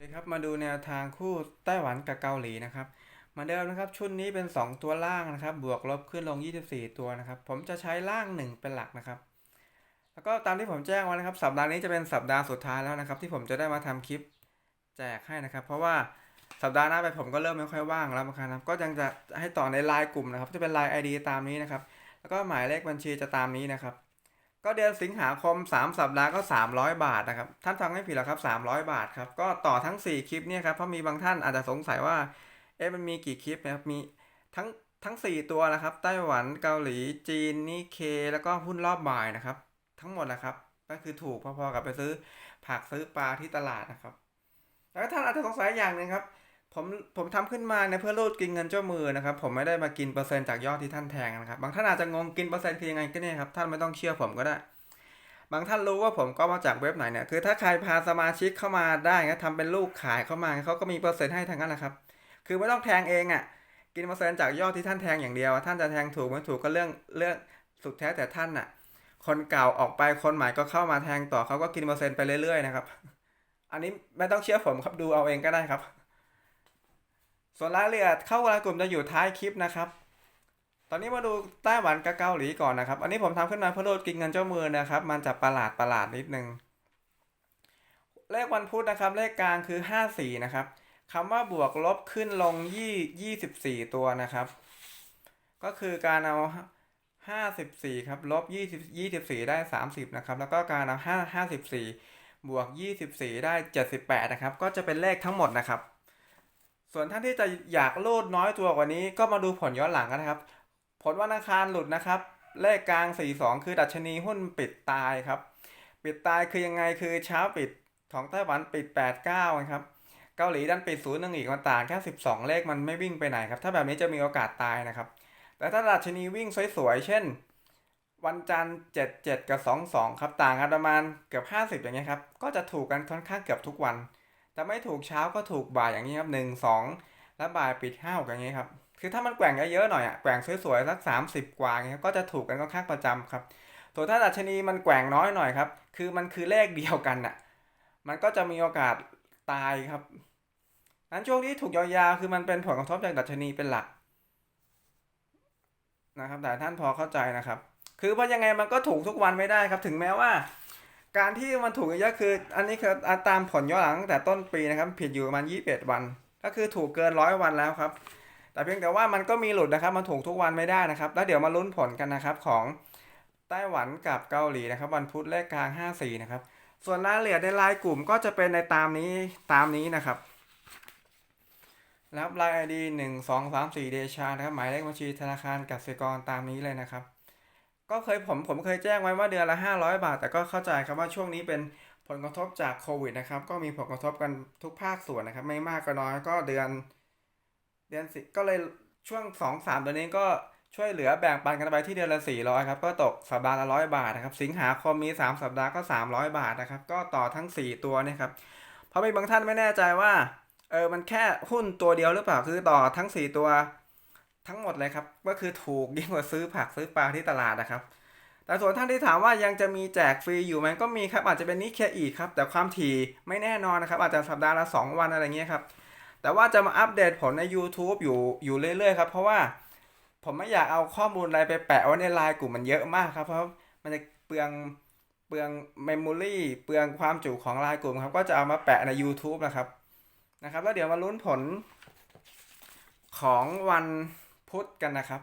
สวัสดีครับมาดูแนวทางคู่ไต้หวันกับเกาหลีนะครับเหมาเดิมนะครับชุดนี้เป็น 2 ตัวล่างนะครับ บวกลบขึ้นลง 24 ตัวนะครับ ผมจะใช้ล่าง 1 เป็นหลักนะครับ แล้วก็ตามที่ผมแจ้งไว้นะครับ สัปดาห์นี้จะเป็นสัปดาห์สุดท้ายแล้วนะครับ ที่ผมจะได้มาทำคลิปแจกให้นะครับ เพราะว่าสัปดาห์หน้าไปผมก็เริ่มไม่ค่อยว่างแล้วนะครับ ก็ยังจะให้ต่อในไลน์กลุ่มนะครับ จะเป็นไลน์ ID ตามนี้นะครับ แล้วก็หมายเลขบัญชีจะตามนี้นะครับ ก็เดือนสิงหาคม 3 สัปดาห์ก็ 300 บาทนะครับท่านฟังไม่ผิดหรอกครับ 300 บาทครับก็ต่อทั้ง 4 คลิปเนี่ยครับเพราะมีบางท่านอาจจะสงสัยว่าเอ๊ะมันมีกี่คลิปนะครับมีทั้งทั้ง 4 ตัวนะครับไต้หวันเกาหลีจีนนิเค แล้วก็หุ้นรอบบ่ายนะครับ ทั้งหมดนะครับก็คือถูกพอๆกับไปซื้อผักซื้อปลาที่ตลาดนะครับ แล้วท่านอาจจะสงสัยอย่างหนึ่งครับ ผมผมทำขึ้นมาเนี่ยเพื่อรูดกินเงินเจ้ามือนะครับ ผมไม่ได้มากินเปอร์เซ็นต์จากยอดที่ท่านแทงนะครับ บางท่านอาจจะงงกินเปอร์เซ็นต์คือยังไงก็เนี่ยครับท่านไม่ต้องเชื่อผมก็ได้ บางท่านรู้ว่าผมก็มาจากเว็บไหนเนี่ยคือถ้าใครพาสมาชิกเข้ามาได้นะทำเป็นลูกขายเข้ามาเขาก็มีเปอร์เซ็นต์ให้ทั้งนั้นแหละครับ คือไม่ต้องแทงเองอะกินเปอร์เซ็นต์จากยอดที่ท่านแทงอย่างเดียว ท่านจะแทงถูกไม่ถูกก็เรื่องเรื่องสุดแท้แต่ท่านน่ะ คนเก่าออกไปคนใหม่ก็เข้ามาแทงต่อเขาก็กินเปอร์เซ็นต์ไปเรื่อยๆนะครับอันนี้ไม่ต้องเชื่อผมครับดูเอาเองก็ได้ครับ ส่วนรายละเอียดเข้ารายกลุ่มจะอยู่ท้ายคลิปนะครับ ตอนนี้มาดูไต้หวันกับเกาหลีก่อนนะครับ อันนี้ผมทำขึ้นมาเพื่อลดกินเงินเจ้ามือนะครับ มันจะประหลาดประหลาดนิดนึง เลขวันพุธนะครับ เลขกลางคือ 54 นะครับคำว่าบวกลบขึ้นลงยี่24 ตัวนะครับ ก็คือการเอา 54 ครับลบ20 24 ได้ 30 นะครับ แล้วก็การเอา 5 54 บวก 24 ได้ 78 นะครับ ก็จะเป็นเลขทั้งหมดนะครับ ส่วนท่านที่จะอยากรูดน้อยตัวกว่านี้ก็มาดูผลย้อนหลังกันนะครับ ผลวันอังคารหลุดนะครับ เลขกลาง 42 คือดัชนีหุ้นปิดตายครับ ปิดตายคือยังไงคือเช้าปิดของไต้หวันปิด 89ครับเกาหลีดันปิดศูนย์หนึ่งอีกมันต่างแค่ 12 เลขมันไม่วิ่งไปไหนครับถ้าแบบนี้จะมีโอกาสตายนะครับ แต่ถ้าดัชนีวิ่งสวยๆเช่น วันจันทร์ 77 กับ 22 ครับต่างกันประมาณเกือบ 50 อย่างเงี้ยครับก็จะถูกกันค่อนข้างเกือบทุกวัน แต่ไม่ถูกเช้าก็ถูกบ่ายอย่างนี้ครับ1 2แล้วบ่ายปิด5 6อย่างนี้ครับคือถ้ามันแกว่งเยอะๆหน่อยอะแกว่งสวยๆสัก30กว่าอย่าเงี้ยก็จะถูกกันค่างประจำครับส่วนถ้าดัชนีมันแกว่งน้อยหน่อยครับคือมันคือเลขเดียวกันอะมันก็จะมีโอกาสตายครับนั้นช่วงที่ถูกยาวๆคือมันเป็นผลกระทบจากดัชนีเป็นหลักนะครับแต่ท่านพอเข้าใจนะครับ คือเพราะยังไงมันก็ถูกทุกวันไม่ได้ครับ ถึงแม้ว่า การที่มันถูกเยอะคือ อันนี้คือตามผลย้อนหลังตั้งแต่ต้นปีนะครับ ผิดอยู่ประมาณ21วัน ก็คือถูกเกินร้อยวันแล้วครับ แต่เพียงแต่ว่ามันก็มีหลุดนะครับ มันถูกทุกวันไม่ได้นะครับ แล้วเดี๋ยวมาลุ้นผลกันนะครับของไต้หวันกับเกาหลีนะครับวันพุธเลขกลาง 54 นะครับ ส่วนรายละเอียดในไลน์กลุ่มก็จะเป็นในตามนี้ตามนี้นะครับรับราย ID หนึ่งสองสามสี่เดชานะครับ หมายเลขบัญชีธนาคารกสิกรตามนี้เลยนะครับ ก็เคยผมผมเคยแจ้งไว้ว่าเดือนละ 500 บาท แต่ก็เข้าใจครับว่าช่วงนี้เป็นผลกระทบจากโควิดนะครับ ก็มีผลกระทบกันทุกภาคส่วนนะครับ ไม่มากก็น้อยก็เดือน เดือนสิก็เลยช่วง2อสามเดือนนี้ก็ช่วยเหลือแบ่งปันกันไปที่เดือนละ 400 ครับ ก็ตกสัปดาห์ละร้อยบาทนะครับ สิงหาคมมี 3 สัปดาห์ก็ 300 บาทนะครับ ก็ต่อทั้ง 4 ตัวเนี่ยครับ เพราะมีบางท่านไม่แน่ใจว่า เออ มันแค่หุ้นตัวเดียวหรือเปล่า คือต่อทั้ง 4 ตัว ทั้งหมดเลยครับ ก็คือถูกยิ่งกว่าซื้อผักซื้อปลาที่ตลาดนะครับ แต่ส่วนท่านที่ถามว่ายังจะมีแจกฟรีอยู่ไหมก็มีครับ อาจจะเป็นนิเคอีกครับ แต่ความถี่ไม่แน่นอนนะครับ อาจจะสัปดาห์ละ 2 วันอะไรเงี้ยครับ แต่ว่าจะมาอัปเดตผลใน YouTube อยู่อยู่เรื่อยๆครับเพราะว่าผมไม่อยากเอาข้อมูลอะไรไปแปะไว้ในไลน์กลุ่มมันเยอะมากครับ เพราะมันจะเปลืองเปลืองเมมโมรีเปลืองความจุของไลน์กลุ่มครับ ก็จะเอามาแปะใน YouTube นะครับนะครับ แล้วเดี๋ยวมาลุ้นผลของวัน พูดกันนะครับ